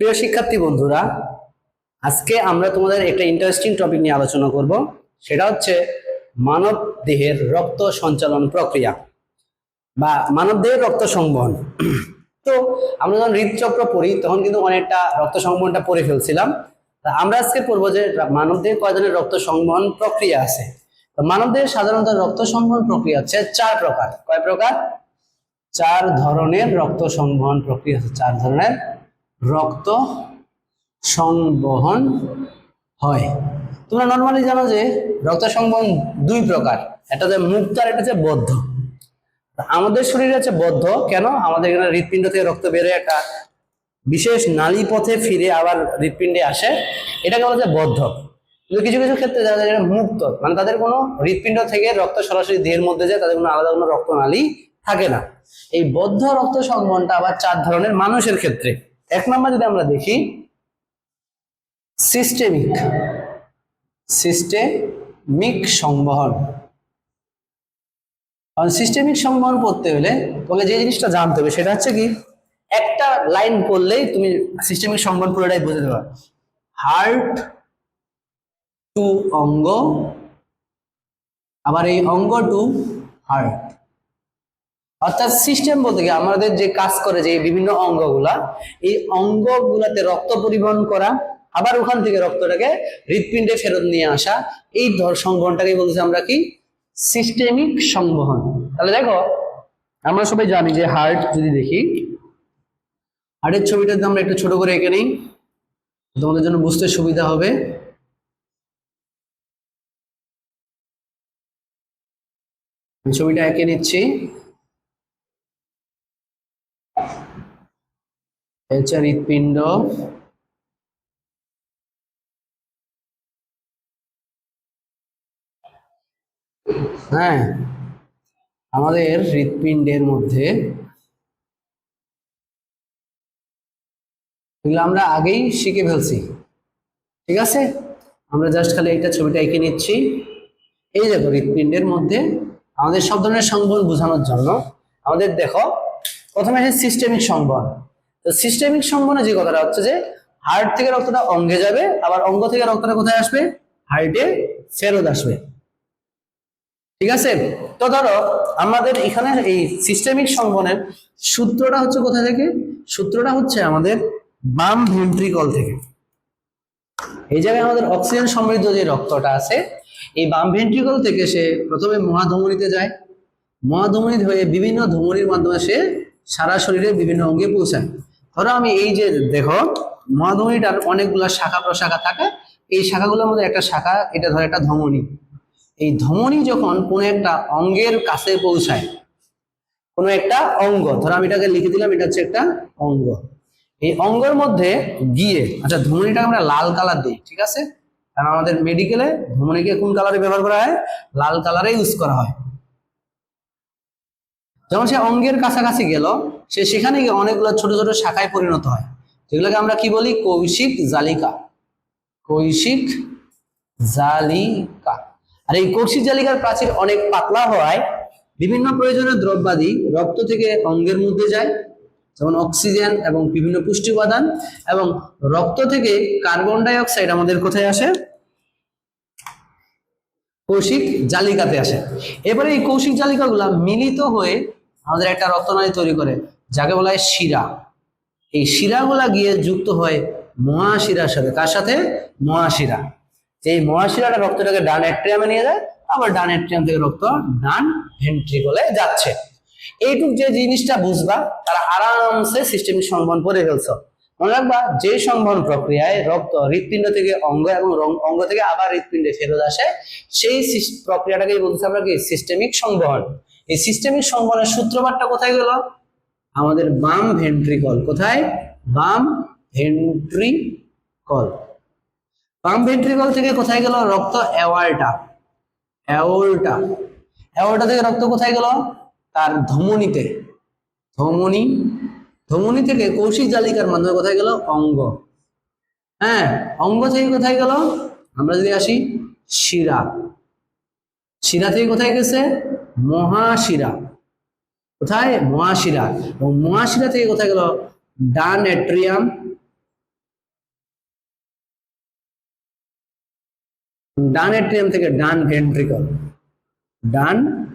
প্রিয় শিক্ষার্থী বন্ধুরা, আজকে আমরা তোমাদের একটা ইন্টারেস্টিং টপিক নিয়ে আলোচনা করব। সেটা হচ্ছে মানব দেহের রক্ত সঞ্চালন প্রক্রিয়া বা মানব দেহের রক্ত সংবহন। তো আমরা যখন হৃদচক্র পড়ি, তখন কিন্তু অনেকটা রক্ত সংবহনটা পড়ে ফেলছিলাম। তা আমরা আজকে পড়ব যে মানব দেহে কয় ধরনের রক্ত সংবহন প্রক্রিয়া আছে। তো মানব দেহের সাধারণত রক্ত সংবহন প্রক্রিয়া হচ্ছে চার প্রকার। কয় প্রকার? চার ধরনের রক্ত সংবহন প্রক্রিয়া আছে, চার ধরনের। রক্ত সংবহন হয়। তোমরা নর্মালি জানো যে রক্ত সংবহন দুই প্রকার। একটা হচ্ছে মুক্ত আর একটা হচ্ছে বদ্ধ। আমাদের শরীরে হচ্ছে বদ্ধ। কেন? আমাদের এখানে হৃৎপিণ্ড থেকে রক্ত বেরোয় একটা বিশেষ নালী পথে ফিরে আবার হৃৎপিণ্ডে আসে। এটাকে বলা যায় বদ্ধ। কিন্তু কিছু কিছু ক্ষেত্রে যারা যারা মুক্ত মানে তাদের কোনো হৃৎপিণ্ড থেকে রক্ত সরাসরি দেহের মধ্যে যায়, তাদের কোনো আলাদা কোনো রক্তনালী থাকে না। এই বদ্ধ রক্ত সংবহনটা আবার চার ধরনের মানুষের ক্ষেত্রে। এক নম্বর যদি আমরা দেখি সিস্টেমিক সিস্টেমিক সংবহন। কারণ সিস্টেমিক সংবহন করতে হলে তোমাকে যে জিনিসটা জানতে হবে সেটা হচ্ছে কি, একটা লাইন করলেই তুমি সিস্টেমিক সংবহন পুরোটাই বুঝে দেবা। হার্ট টু অঙ্গ, আবার এই অঙ্গ টু হার্ট। অর্থাৎ সিস্টেম বলতে কি? আমাদের যে কাজ করে যে বিভিন্ন অঙ্গগুলা, এই অঙ্গগুলাতে রক্ত পরিবহন করা, আবার ওখান থেকে রক্তটাকে হৃৎপিণ্ডে ফেরত নিয়ে আসা, এই ধর সংবহনটাকে বলছি আমরা কি? সিস্টেমিক সংবহন। তাহলে দেখো, আমরা সবাই জানি যে হার্ট যদি দেখি হার্টের ছবিটা আমরা একটু ছোট করে এঁকে নিই, তোমাদের জন্য বুঝতে সুবিধা হবে। ছবিটা এঁকে নিচ্ছি। হচ্ছে হৃৎপিণ্ড হ্যাঁ আমাদের হৃৎপিণ্ডের মধ্যে। এগুলো আমরা আগেই শিখে ফেলছি। ঠিক আছে? আমরা জাস্ট খালি এইটা ছবিটা এঁকে নিচ্ছি। এই দেখো হৃৎপিণ্ডের মধ্যে আমাদের সব ধরনের সংবহন বোঝানোর জন্য। আমাদের দেখো, প্রথমে সিস্টেমিক সংবহন তো সিস্টেমিক সংবহনে যে কথাটা হচ্ছে যে হার্ট থেকে রক্তটা অঙ্গে যাবে, আবার অঙ্গ থেকে রক্তটা কোথায় আসবে? হার্টে ফেরত আসবে। ঠিক আছে? তো ধরো, আমাদের এখানে এই সিস্টেমিক সংবহনের সূত্রটা হচ্ছে কোথা থেকে? সূত্রটা হচ্ছে আমাদের বাম ভেন্ট্রিকল থেকে। এই জায়গায় আমাদের অক্সিজেন সমৃদ্ধ যে রক্তটা আছে, এই বাম ভেন্ট্রিকল থেকে সে প্রথমে মহাধমনীতে যায়। মহাধমনী হয়ে বিভিন্ন ধমনির মাধ্যমে সে সারা শরীরে বিভিন্ন অঙ্গে পৌঁছায়। ধরো আমি এই যে দেখো মহাধমনীটার অনেকগুলো শাখা প্রশাখা থাকে, এই শাখাগুলোর মধ্যে একটা শাখা, এটা ধরো একটা ধমনী। এই ধমনী যখন কোনো একটা অঙ্গের কাছে পৌঁছায়, কোনো একটা অঙ্গ, ধরো আমি এটাকে লিখে দিলাম, এটা হচ্ছে একটা অঙ্গ। এই অঙ্গের মধ্যে গিয়ে আচ্ছা ধমনীটা আমরা লাল কালার দিই, ঠিক আছে? কারণ আমাদের মেডিকেলে ধমনীকে কোন কালারে ব্যবহার করা হয়? লাল কালারে ইউজ করা হয়। যখন সে অঙ্গের কাছাকাছি গেল, সে সেখানে গিয়ে অনেকগুলো ছোট ছোট শাখায় পরিণত হয়। যেগুলোকে আমরা কি বলি? কৌশিক জালিকা। কৌশিক জালিকা। আর এই কৌশিক জালিকার প্রাচীর অনেক পাতলা হওয়ায় বিভিন্ন প্রয়োজনীয় দ্রব্যাদি রক্ত থেকে অঙ্গের মধ্যে যায়, যেমন অক্সিজেন এবং বিভিন্ন পুষ্টি উপাদান, এবং রক্ত থেকে কার্বন ডাই অক্সাইড আমাদের কোথায় আসে? কৌশিক জালিকাতে আসে। এবারে এই কৌশিক জালিকাগুলা মিলিত হয়ে আমাদের একটা রক্তনালী তৈরি করে, যাকে বলা হয় শিরা। এই শিরাগুলা গিয়ে যুক্ত হয় মহাশিরার সাথে। কার সাথে? মহাশিরা। এই মহাশিরাটা রক্তটাকে ডান অ্যাট্রিয়ামে নিয়ে যায়, আবার ডান অ্যাট্রিয়াম থেকে রক্ত ডান ভেন্ট্রিকলে যাচ্ছে। এইটুক যে জিনিসটা বুঝবা, তারা আরামসে সিস্টেমিক সংবহন করে ফেলছো। মনে রাখবা যে সংবহন প্রক্রিয়ায় রক্ত হৃৎপিণ্ড থেকে অঙ্গ এবং অঙ্গ থেকে আবার হৃৎপিণ্ডে ফেরত আসে, সেই সিস- প্রক্রিয়াটাকে বলতেছে আমরা কি? সিস্টেমিক সংবহন এই সিস্টেমিক সংবহনের সূত্রপাতটা কোথায় গেল? আমাদের বাম ভেন্ট্রিকল কোথায়? বাম ভেন্ট্রিকল বাম ভেন্ট্রিকল থেকে কোথায় গেল? রক্ত অ্যাওয়ালটা অ্যাওলটা অ্যাওলটা থেকে রক্ত কোথায় গেল? তার ধমনীতে। ধমনী। ধমনী থেকে কৌশিক জালিকার মাধ্যমে কোথায় গেল? অঙ্গ। হ্যাঁ অঙ্গ থেকে কোথায় গেল? আমরা যদি আসি শিরা। শিরা থেকে কোথায় গেছে? মহাশিরা। কোথায়? মহাশিরা। এবং মহাশিরা থেকে কোথায় গেল? ডান অ্যাট্রিয়াম ডান অ্যাট্রিয়াম থেকে ডান ভেন্ট্রিকল। ডান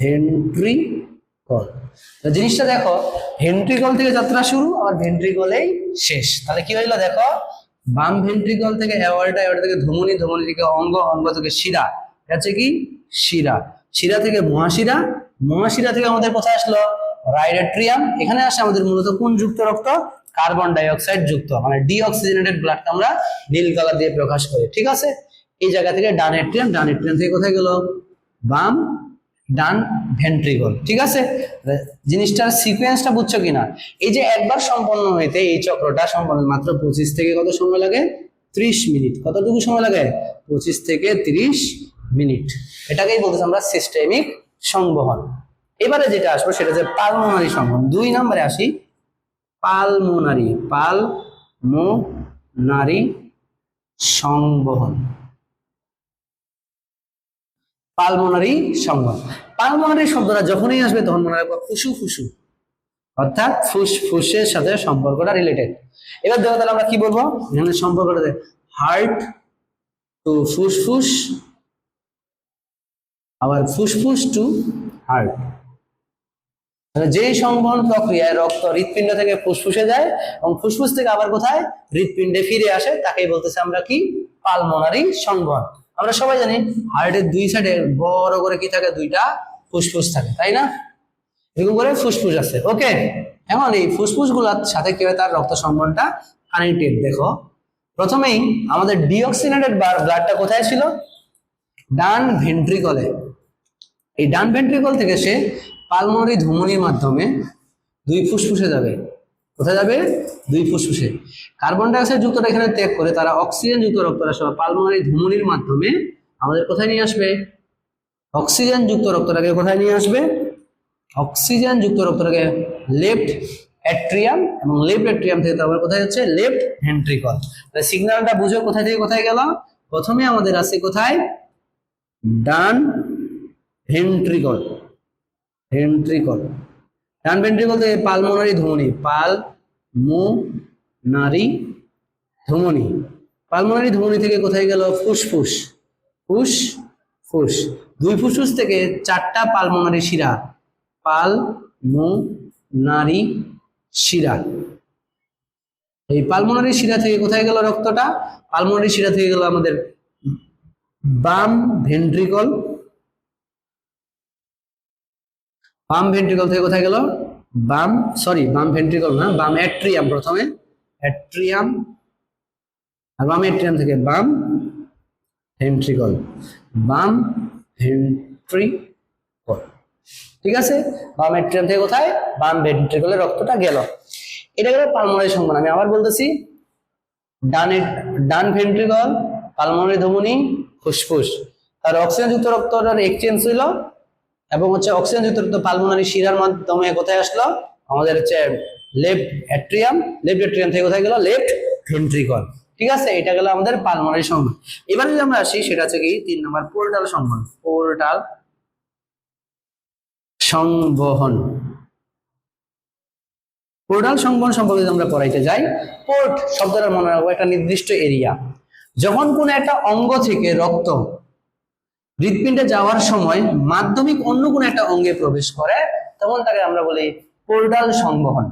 ভেন্ট্রিকল। জিনিসটা দেখো, ভেন্ট্রিকল থেকে যাত্রা শুরু আর ভেন্ট্রিকলেই শেষ। তাহলে কি হইল দেখো? বাম ভেন্ট্রিকল থেকে অ্যাওয়ার্ডা অ্যাওয়ার্ডা থেকে ধমনি ধমনি থেকে অঙ্গ অঙ্গ থেকে শিরা। আছে কি? শিরা। শিরা থেকে মহাশিরা মহাশিরা থেকে আমাদের কোথায় আসলো? রাইট এট্রিয়াম এখানে আসে আমাদের মূলত কোন যুক্ত রক্ত? কার্বন ডাইঅক্সাইড যুক্ত মানে ডিঅক্সিজেনেটেড ব্লাডকে আমরা নীল কালার দিয়ে প্রকাশ করি, ঠিক আছে? এই জায়গা থেকে ডান এট্রিয়াম ডান এট্রিয়াম থেকে কোথায় গেল? বাম, ডান ভেন্ট্রিকল, ঠিক আছে? জিনিসটার সিকোয়েন্সটা বুঝছ কিনা? এই যে একবার সম্পন্ন হইতে এই চক্রটা সম্পন্ন মাত্র পঁচিশ থেকে কত সময় লাগে? ত্রিশ মিনিট। কতটুকু সময় লাগে? পঁচিশ থেকে তিরিশ মিনিট। এটাকেই বলতেছি আমরা সিস্টেমিক সংবহন। এবারে যেটা আসব সেটা হচ্ছে পালমোনারি সংবহন। দুই নম্বরে আসি পালমোনারি পাল মো নারী সংবহন। পালমোনারি সংবহন। পালমোনারি শব্দটা যখনই আসবে তখন মনে রাখব ফুসু ফুসু। অর্থাৎ ফুসফুসের সাথে সম্পর্কটা রিলেটেড এবার দেখো তাহলে আমরা কি বলব? এখানে সম্পর্কটা হার্ট টু ফুসফুস আবার ফুসফুস টু হার্ট যেই সংবহন প্রক্রিয়ায় রক্ত হৃৎপিণ্ড থেকে ফুসফুসে যায় এবং ফুসফুস থেকে আবার কোথায়? হৃৎপিণ্ডে ফিরে আসে, তাকেই বলতেছে আমরা কি? পালমোনারি সংবহন। আমরা সবাই জানি হার্টের দুই সাইডে বড় করে কি থাকে? দুইটা ফুসফুস থাকে, তাই না? এরকম করে ফুসফুস আছে। ওকে এখন এই ফুসফুসগুলার সাথে কি হয়? তার রক্ত সংবহনটা কানেক্টেড দেখো। প্রথমেই আমাদের ডিঅক্সিনেটেড ব্লাডটা কোথায় ছিল? ডান ভেন্ট্রিকলে এই ডান ভেন্ট্রিকল থেকে সে পালমোনারি ধমনির মাধ্যমে দুই ফুসফুসে যাবে। কোথায় যাবে? দুই ফুসফুসে। কার্বন ডাইঅক্সাইড যুক্তটা এখানে ত্যাগ করে তারা অক্সিজেন যুক্ত রক্তরাশি বা পালমোনারি ধমনির মাধ্যমে আমাদের কোথায় নিয়ে আসবে? অক্সিজেন যুক্ত রক্তটাকে কোথায় নিয়ে আসবে? অক্সিজেন যুক্ত রক্তটাকে লেফট অ্যাট্রিয়াম এবং লেফট অ্যাট্রিয়াম থেকে তারপর কোথায় হচ্ছে লেফট ভেন্ট্রিকল সিগন্যালটা বুঝো কোথায় থেকে কোথায় গেল? প্রথমে আমাদের আছে কোথায়? ডান ভেন্ট্রিকল ভেন্ট্রিকল ডান ভেন্ট্রিকল থেকে পালমোনারি ধমনী পাল মো নারী ধমনী। পালমোনারি ধমনী থেকে কোথায় গেল? ফুসফুস। ফুস ফুস। দুই ফুসফুস থেকে চারটা পালমোনারি শিরা। পাল মো নারী শিরা। এই পালমোনারি শিরা থেকে কোথায় গেল রক্তটা? পালমোনারি শিরা থেকে গেল আমাদের বাম ভেন্ট্রিকল বাম ভেন্ট্রিকল থেকে কোথায় গেল? বাম সরি বাম ভেন্ট্রিকল না, বাম অ্যাট্রিয়াম প্রথমে। অ্যাট্রিয়াম আর বাম অ্যাট্রিয়াম থেকে বাম ভেন্ট্রিকল বাম ভেন্ট্রিকল ঠিক আছে? বাম অ্যাট্রিয়াম থেকে কোথায়? বাম ভেন্ট্রিকলে রক্তটা গেল। এটা গেল পালমোনারি সংবহন আমি আবার বলতেছি, ডান ডান ভেন্ট্রিকল পালমোনারি ধমনী, ফুসফুস। আর অক্সিজেন যুক্ত রক্তটার এক্সচেঞ্জ হইল এবং হচ্ছে অক্সিজেন যুক্ত পালমোনারি শিরার মাধ্যমে কোথায় আসলো? আমাদের হচ্ছে লেফট অ্যাট্রিয়াম লেফট অ্যাট্রিয়াম থেকে কোথায় গেল? লেফট ভেন্ট্রিকল ঠিক আছে? এটা গেল আমাদের পালমোনারি সংবহন এবার যদি আমরা আসি, সেটা হচ্ছে কি? তিন নম্বর পোর্টাল সংবহন পোর্টাল সংবহন। পোর্টাল সংবহন সম্পর্কে যদি আমরা পড়াইতে যাই পোর্ট শব্দটা মনে রাখব, একটা নির্দিষ্ট এরিয়া যখন কোনো একটা অঙ্গ থেকে রক্ত হৃৎপিণ্ডে যাওয়ার সময় মাধ্যমিক অন্য কোনো একটা অঙ্গে প্রবেশ করে, তখন তাকে আমরা বলি পোর্টাল সংবহন।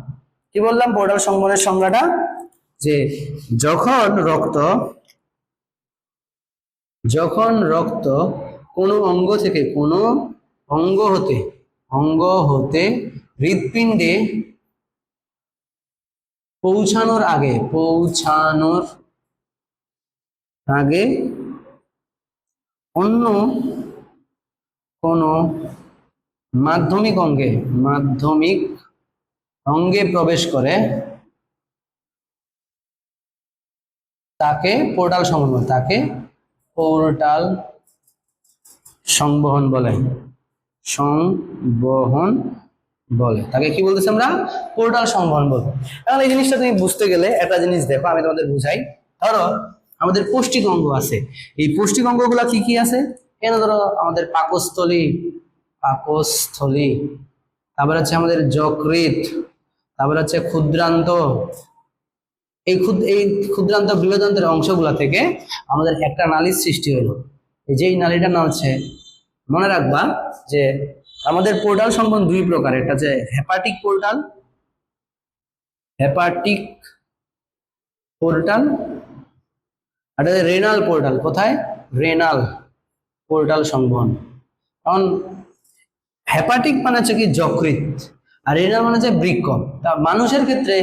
কি বললাম পোর্ডাল সংবহনের সংজ্ঞাটা? যে যখন রক্ত যখন রক্ত কোনো অঙ্গ থেকে কোনো অঙ্গ হতে অঙ্গ হতে হৃৎপিণ্ডে পৌঁছানোর আগে পৌঁছানোর আগে অন্য কোনো মাধ্যমিক অঙ্গে মাধ্যমিক অঙ্গে প্রবেশ করে তাকে পোর্টাল সংবহন তাকে পোর্টাল সংবহন বলে। সংবহন বলে। তাকে কি বলতেছি আমরা? পোর্টাল সংবহন বলব এখন এই জিনিসটা তুমি বুঝতে গেলে একটা জিনিস দেখো, আমি তোমাদের বুঝাই। ধরো আমাদের পৌষ্টিক অঙ্গ আছে। এই পৌষ্টিক অঙ্গগুলো কি কি আছে? এখানে ধরো আমাদের পাকস্থলী পাকস্থলী, তারপর হচ্ছে আমাদের যকৃত তারপর হচ্ছে ক্ষুদ্রান্ত। এই ক্ষুদ এই ক্ষুদ্রান্ত বৃহদান্তের অংশগুলা থেকে আমাদের একটা নালীর সৃষ্টি হলো এই যে এই নালীটার নাম হচ্ছে, মনে রাখবা যে আমাদের পোর্টাল সংবহন দুই প্রকার। একটা হচ্ছে হেপাটিক পোর্টাল হেপাটিক পোর্টাল একটা রেনাল পোর্টাল কোথায়? রেনাল পোর্টাল সংবহন কারণ হেপাটিক মানে হচ্ছে কি যকৃত আর রেনাল মানে হচ্ছে বৃক্ক। তা মানুষের ক্ষেত্রে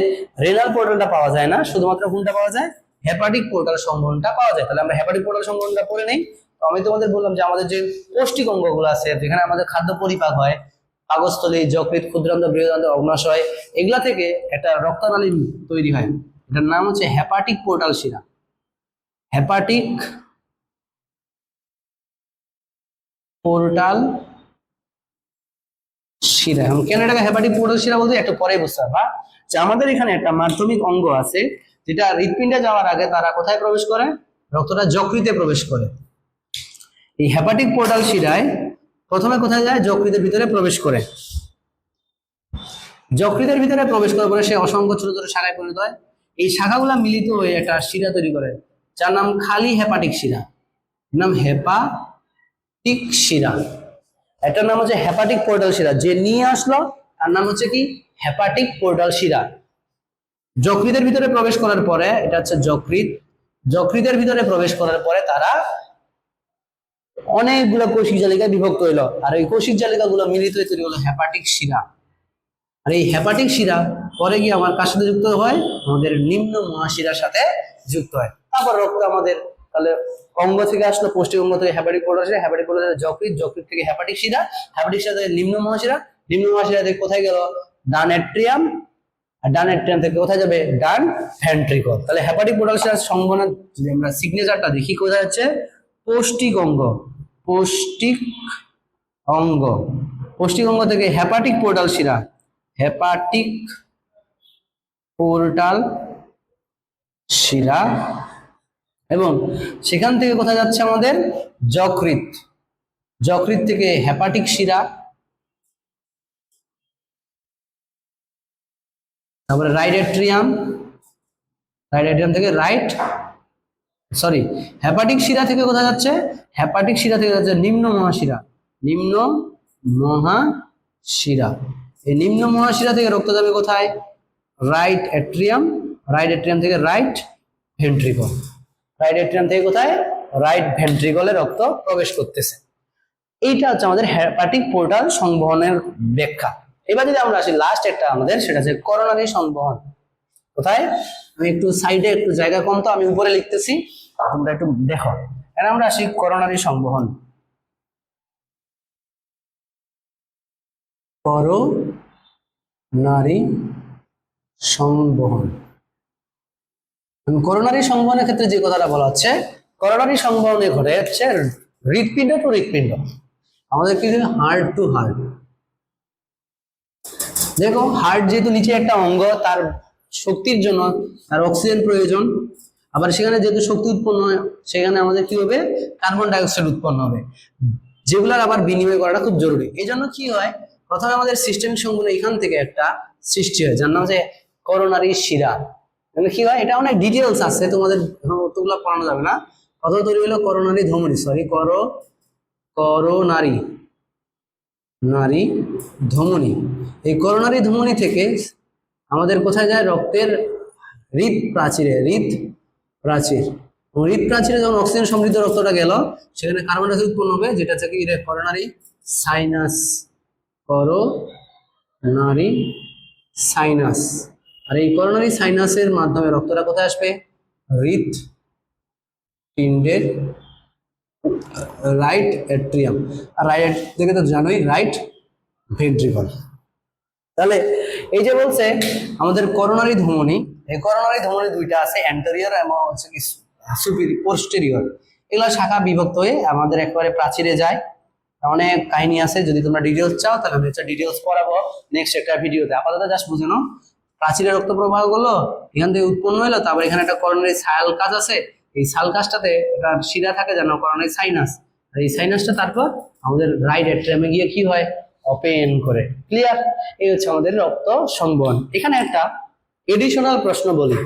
রেনাল পোর্টালটা পাওয়া যায় না, শুধুমাত্র কোনটা পাওয়া যায়? হেপাটিক পোর্টাল সংবহনটা পাওয়া যায়। তাহলে আমরা হেপাটিক পোর্টাল সংবহনটা পড়ে নেই। তো আমি তোমাদের বললাম যে আমাদের যে পৌষ্টিক অঙ্গগুলো আছে, যেখানে আমাদের খাদ্য পরিপাক হয়, পাকস্থলী যকৃত ক্ষুদ্রান্ত, বৃহদান্ত, অগ্নাশয়, এগুলা থেকে একটা রক্তনালী তৈরি হয়। এটার নাম হচ্ছে হেপাটিক পোর্টাল শিরা। হেপাটিক পোর্টাল শিরা। কেন এটাকে হেপাটিক পোর্টাল শিরা বলতে একটু পরে বুঝতে পারবা। যে আমাদের এখানে একটা মাধ্যমিক অঙ্গ আছে, যেটা হৃৎপিণ্ডে যাওয়ার আগে তারা কোথায় প্রবেশ করে? রক্তটা যকৃতে প্রবেশ করে। এই হেপাটিক পোর্টাল শিরায় প্রথমে কোথায় যায়? যকৃতের ভিতরে প্রবেশ করে। যকৃতের ভিতরে প্রবেশ করার পরে সে অসংখ্য ছোট ছোট শাখায় পরিণত হয়। এই শাখাগুলা মিলিত হয়ে একটা শিরা তৈরি করে। যার নাম খালি হেপাটিক শিরা। নাম হেপাটিক শিরা। এটার নাম হচ্ছে হেপাটিক পোর্টাল শিরা। যে নিয়ে আসলো, তার নাম হচ্ছে কি? হেপাটিক পোর্টাল শিরা। যকৃতের ভিতরে প্রবেশ করার পরে, এটা হচ্ছে যকৃত। যকৃতের ভিতরে প্রবেশ করার পরে তারা অনেকগুলো কোষিক জালিকায় বিভক্ত হইল। আর এই কোষিক জালিকা গুলো মিলিত হয়ে তৈরি হলো হেপাটিক শিরা। আর এই হেপাটিক শিরা পরে গিয়ে আমার কার সাথে যুক্ত হয়? আমাদের নিম্ন মহাশিরার সাথে যুক্ত হয়। তারপর রক্ত আমাদের তাহলে অঙ্গ থেকে আসলো, পৌষ্টিক অঙ্গ থেকে হ্যাপাটিক হেপাটিক পোর্টাল শিরা যকৃত যকৃত থেকে হ্যাপাটিক শিরা হেপাটিক শিরা থেকে নিম্ন মহাশিরা নিম্ন মহাশিরা থেকে কোথায় গেল? ডান এট্রিয়াম আর থেকে কোথায় যাবে? ডান ভেন্ট্রিকল তাহলে যদি আমরা সিগনেচারটা দেখি কোথায় পৌষ্টিক অঙ্গ। পৌষ্টিক অঙ্গ। থেকে হেপাটিক পোর্টাল শিরা। হেপাটিক পোর্টাল শিরা। এবং সেখান থেকে কোথায় যাচ্ছে আমাদের? যকৃত যকৃত থেকে হেপাটিক শিরা। তারপরে রাইট এট্রিয়াম রাইট এট্রিয়াম থেকে রাইট, সরি, হেপাটিক শিরা থেকে কোথায় যাচ্ছে? হেপাটিক শিরা থেকে যাচ্ছে নিম্ন মহাশিরা। নিম্ন মহাশিরা। এই নিম্ন মহাশিরা থেকে রক্ত যাবে কোথায়? রাইট এট্রিয়াম রাইট এট্রিয়াম থেকে রাইট ভেন্ট্রিকল। রাইট এট্রিয়াম থেকে কোথায়? রাইট ভেন্ট্রিকলে রক্ত প্রবেশ করতেছে। এইটা হচ্ছে আমাদের হেপাটিক পোর্টাল সংবহনের ব্যাখ্যা। এবার যদি আমরা আসি লাস্ট একটা আমাদের, সেটা হচ্ছে করোনারি সংবহন। কোথায়? আমি একটু সাইডে একটু জায়গা কম তো, আমি উপরে লিখতেছি। তোমরা একটু দেখো। এবার আমরা আসি করোনারি সংবহন। করোনারি সংবহন। করোনারি সংবহনের ক্ষেত্রে যে কথাটা বলা হচ্ছে, করোনারি সংবহনে ঘটে হচ্ছে হৃৎপিণ্ড টু হৃৎপিণ্ড। আমাদের কি হার্ট টু হার্ট। দেখো, হার্ট যেহেতু নিচে একটা অঙ্গ, তার শক্তির জন্য, তার অক্সিজেন প্রয়োজন। আবার সেখানে যেহেতু শক্তি উৎপন্ন হয়, সেখানে আমাদের কি হবে? কার্বন ডাইঅক্সাইড উৎপন্ন হবে। যেগুলোর আবার বিনিময় করাটা খুব জরুরি। এই জন্য কি হয়? প্রথমে আমাদের সিস্টেম সংগুণ এখান থেকে একটা সৃষ্টি হয়, যার নাম হচ্ছে করোনারি শিরা। কি হয়? এটা অনেক ডিটেলস আছে, তোমাদের অতগুলো পড়ানো যাবে না। কত তৈরি হলো করোনারি ধমনী সরি করো করোনারি নারী ধমনী। এই করোনারি ধমনী থেকে আমাদের কোথায় যায়? রক্তের হৃদ প্রাচীরে হৃদ প্রাচীর। হৃদ প্রাচীরে যখন অক্সিজেন সমৃদ্ধ রক্তটা গেল, সেখানে কার্বন ডাইঅক্সাইড উৎপন্ন হবে, যেটা থেকে করোনারি সাইনাস করোনারি সাইনাস আর এই করোনারি সাইনাসের মাধ্যমে রক্তটা কোথায় আসবে? হৃদ পিণ্ডের রাইট অ্যাট্রিয়াম আর রাইট থেকে তো জানোই রাইট ভেন্ট্রিকল তাহলে এই যে বলছে, আমাদের করোনারি ধমনী, এই করোনারি ধমনী দুইটা আছে অ্যান্টেরিয়র এবং হচ্ছে কি সুপিরি পোস্টেরিয়র এগুলো শাখা বিভক্ত হয়ে আমাদের একবারে প্রাচীরে যায়। অনেক কাহিনী আছে, যদি তোমরা ডিটেলস চাও, তাহলে আমি হচ্ছে ডিটেলস পড়াবো নেক্সট একটা ভিডিওতে আপাতত জাস্ট বুঝে নাও। প্রাচীরে রক্ত প্রবাহগুলো এখান থেকে উৎপন্ন হলো তারপর এখানে একটা করোনারি সায়াল কাজ আছে। এই সাল কাজটাতে একটা শিরা থাকে যেন করোনারি সাইনাস আর এই সাইনাসটা তারপর আমাদের রাইট এট্রিয়ামে গিয়ে কি হয়? ওপেন করে। ক্লিয়ার এই হচ্ছে আমাদের রক্ত সংবহন এখানে একটা এডিশনাল প্রশ্ন বলি।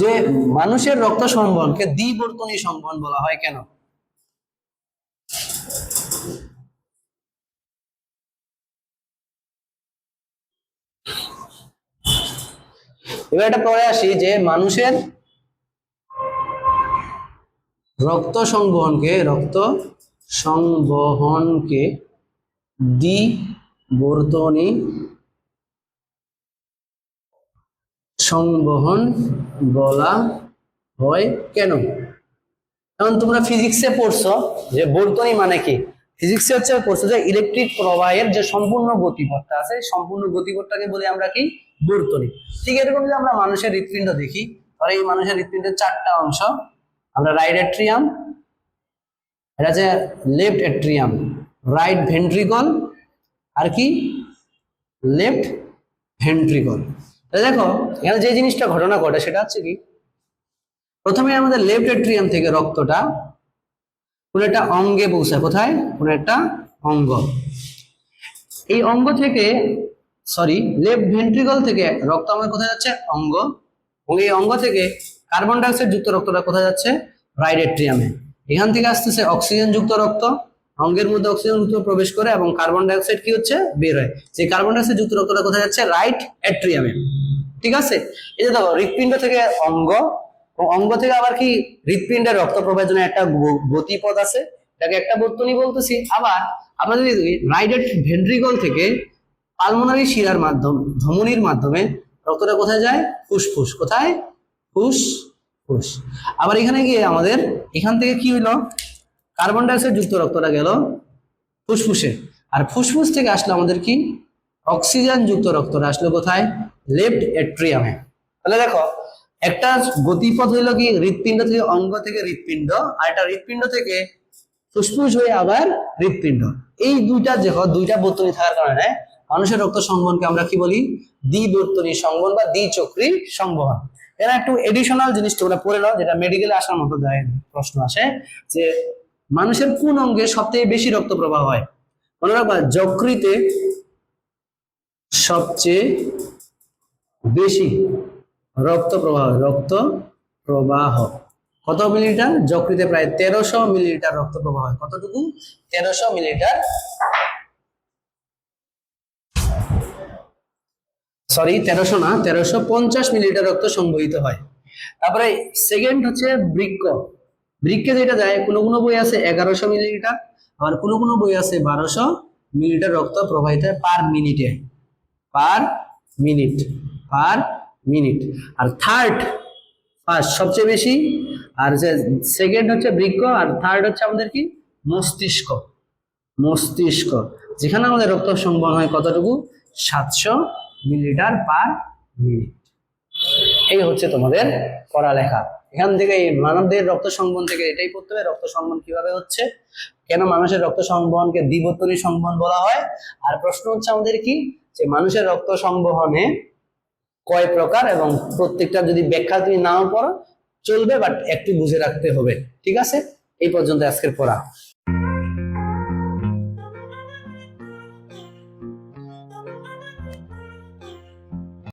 যে মানুষের রক্ত সংবহনকে দ্বিবর্তনী সংবহন বলা হয় কেন? এবার এটা পরে আসি যে মানুষের রক্ত সংবহনকে রক্ত সংবহনকে দ্বিবর্তনী সংবহন বলা হয় কেন? এখন তোমরা ফিজিক্সে পড়ছো যে বর্তনী মানে কি? ফিজিক্সে হচ্ছে পড়ছো যে ইলেকট্রিক প্রবাহের যে সম্পূর্ণ গতিপথটা আছে সম্পূর্ণ গতিপথটাকে বলি আমরা কি? বর্তনী ঠিক এরকম যদি আমরা মানুষের হৃৎপিণ্ড দেখি তাহলে এই মানুষের হৃৎপিণ্ডের চারটা অংশ, আমরা রাইট এট্রিয়াম এটা হচ্ছে লেফট এট্রিয়াম রাইট ভেন্ট্রিকল আর কি? লেফট ভেন্ট্রিকল দেখো, এখানে যে জিনিসটা ঘটনা ঘটে, সেটা হচ্ছে কি? প্রথমে আমাদের লেফট এট্রিয়াম থেকে রক্তটা কোন একটা অঙ্গে পৌঁছায় কোথায়? কোন একটা অঙ্গ। এই অঙ্গ থেকে সরি লেফট ভেন্ট্রিকল থেকে রক্ত আমাদের কোথায় যাচ্ছে? অঙ্গ। এবং এই অঙ্গ থেকে কার্বন ডাইঅক্সাইড যুক্ত রক্তটা কোথায় যাচ্ছে? রাইট এট্রিয়ামে এখান থেকে আসতেছে অক্সিজেন যুক্ত রক্ত। অঙ্গের মধ্যে অক্সিজেন যুক্ত প্রবেশ করে এবং কার্বন ডাইঅক্সাইড কি হচ্ছে? বের হয়। সেই কার্বন ডাইঅক্সাইড যুক্ত রক্তটা কোথায় যাচ্ছে? রাইট এট্রিয়ামে ঠিক আছে? এই যে দেখো, হৃৎপিণ্ড থেকে অঙ্গ অঙ্গ থেকে আবার কি হৃৎপিণ্ডের রক্ত প্রবাহের জন্য একটা গতিপথ আছে? এটাকে একটা বর্তনী বলতেছি। আবার আমরা যদি রাইট ভেন্ট্রিকল থেকে পালমোনারি শিরার মাধ্যম, ধমনির মাধ্যমে রক্তটা কোথায় যায়? ফুসফুস। কোথায়? ফুস ফুস আবার এখানে গিয়ে আমাদের এখান থেকে কি হইল? কার্বন ডাইঅক্সাইড যুক্ত রক্তটা গেল ফুসফুসে। আর ফুসফুস থেকে আসলো আমাদের কি? অক্সিজেন যুক্ত রক্তটা আসলো কোথায়? লেফট এট্রিয়ামে। তাহলে দেখো একটা গতিপথ হইল কি হৃৎপিণ্ড থেকে অঙ্গ থেকে হৃৎপিণ্ড, আর একটা হৃৎপিণ্ড থেকে ফুসফুস হয়ে আবার হৃৎপিণ্ড। এই দুইটা দেখো, দুইটা বর্তনী থাকার কারণে মানুষের রক্ত সংবহনকে আমরা কি বলি? দ্বিবর্তনী সংবহন বা দ্বি দ্বিচক্রী সংবহন। এরা একটু এডিশনাল জিনিস তোমরা পড়ে নাও, যেটা মেডিকেলে আসার মতো প্রশ্ন আসে যে মানুষের কোন অঙ্গে সবথেকে বেশি রক্ত প্রবাহ হয়? মনে রাখবা, যকৃতে সবচেয়ে বেশি রক্ত প্রবাহ রক্ত প্রবাহ কত মিলিলিটার? যকৃতে প্রায় তেরোশো মিলিলিটার রক্ত প্রবাহ হয়। কতটুকু? তেরোশো মিলিলিটার। সরি, তেরোশো না, তেরোশো পঞ্চাশ মিলিলিটার রক্ত সংবহিত হয়। তারপরে সেকেন্ড হচ্ছে বৃক্ক। বৃক্কে যেটা যায়, কোনো কোনো বই আছে এগারোশো মিলিলিটার আবার কোনো কোনো বই আছে বারোশো মিলিলিটার রক্ত প্রবাহিত হয় পার মিনিটে। Per minute. Per minute. আর থার্ড ফার্স্ট সবচেয়ে বেশি, আর যে সেকেন্ড হচ্ছে বৃক্ক আর থার্ড হচ্ছে আমাদের কি? মস্তিষ্ক। মস্তিষ্ক। যেখানে আমাদের রক্ত সংবহন হয় কতটুকু? সাতশো মিলিলিটার পার মিনিট। এই হচ্ছে তোমাদের পড়ালেখা। এখান থেকে মানবদের রক্ত সংবহন থেকে এটাই পড়তে হবে, রক্ত সংবহন কীভাবে হচ্ছে? কেন মানুষের রক্ত সংবহনকে দ্বিবর্তনী সংবহন বলা হয়? আর প্রশ্ন হচ্ছে আমাদের কি? যে মানুষের রক্ত সংবহনে কয় প্রকার এবং প্রত্যেকটা যদি ব্যাখ্যা তুমি নাও পড়ো, চলবে বাট একটু বুঝে রাখতে হবে। ঠিক আছে? এই পর্যন্ত আজকের পড়া।